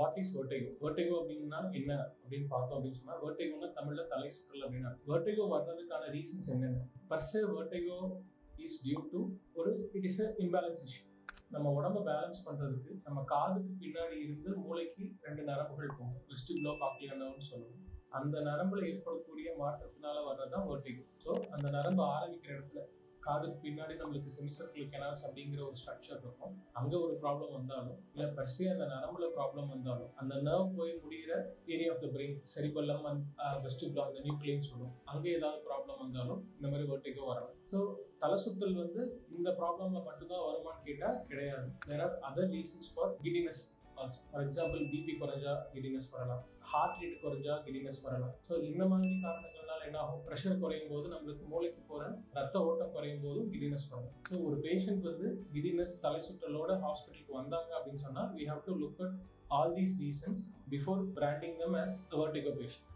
What is vertigo vertigo அப்படின்னா என்ன அப்படின்னு பார்த்தோம் அப்படின்னு சொன்னால் வெர்டிகோனா தமிழில் தலை சுற்றல் அப்படின்னா வெர்டிகோ வர்றதுக்கான ரீசன்ஸ் என்னென்ன? Per se vertigo is due to ஒரு it is a imbalance issue நம்ம உடம்ப பேலன்ஸ் பண்ணுறதுக்கு நம்ம காதுக்கு பின்னாடி இருந்து மூளைக்கு ரெண்டு நரம்புகள் போகும். வெஸ்டிபுலோ காக்லியானோன்னு சொல்லுவோம். அந்த நரம்புல ஏற்படக்கூடிய மாற்றத்தினால வர்றதுதான் வெர்டிகோ ஸோ அந்த நரம்பு ஆரம்பிக்கிற இடத்துல காதுக்கு பின்னாடி நம்மளுக்கு செமிசர்க்கிள் கெனால்ஸ் அப்படிங்கிற ஒரு ஸ்ட்ரக்சர் இருக்கும். அங்கே ஒரு ப்ராப்ளம் வந்தாலும் இல்லை பர்சி அந்த நரம்புல ப்ராப்ளம் வந்தாலும் அந்த நர்வ் போய் முடிகிற area of the brain cerebellum and vestibular அந்த நியூக்ளியன் சொல்லும். அங்கே ஏதாவது ப்ராப்ளம் வந்தாலும் இந்த மாதிரி வெர்டிகோ வரலாம் ஸோ தலை சுத்தல் வந்து இந்த ப்ராப்ளம்ல மட்டும்தான் வருமான்னு கேட்டால் கிடையாது. There are other reasons for giddiness for example BP குறைஞ்சா கிடினஸ் வரலாம். ஹார்ட் ரேட் குறைஞ்சா கிடினஸ் வரலாம். ஸோ இந்த மாதிரி காரணங்கள் என்னாகும் ப்ரெஷர் குறையும் போது நம்மளுக்கு மூளைக்கு போற ரத்த ஓட்டம் குறையும் போது கிரினஸ் வரும் ஸோ ஒரு பேஷண்ட் வந்து கிரினஸ் தலை சுற்றலோட ஹாஸ்பிட்டலுக்கு வந்தாங்க அப்படின்னு சொன்னா we have to look at all these reasons before branding them as vertigo patient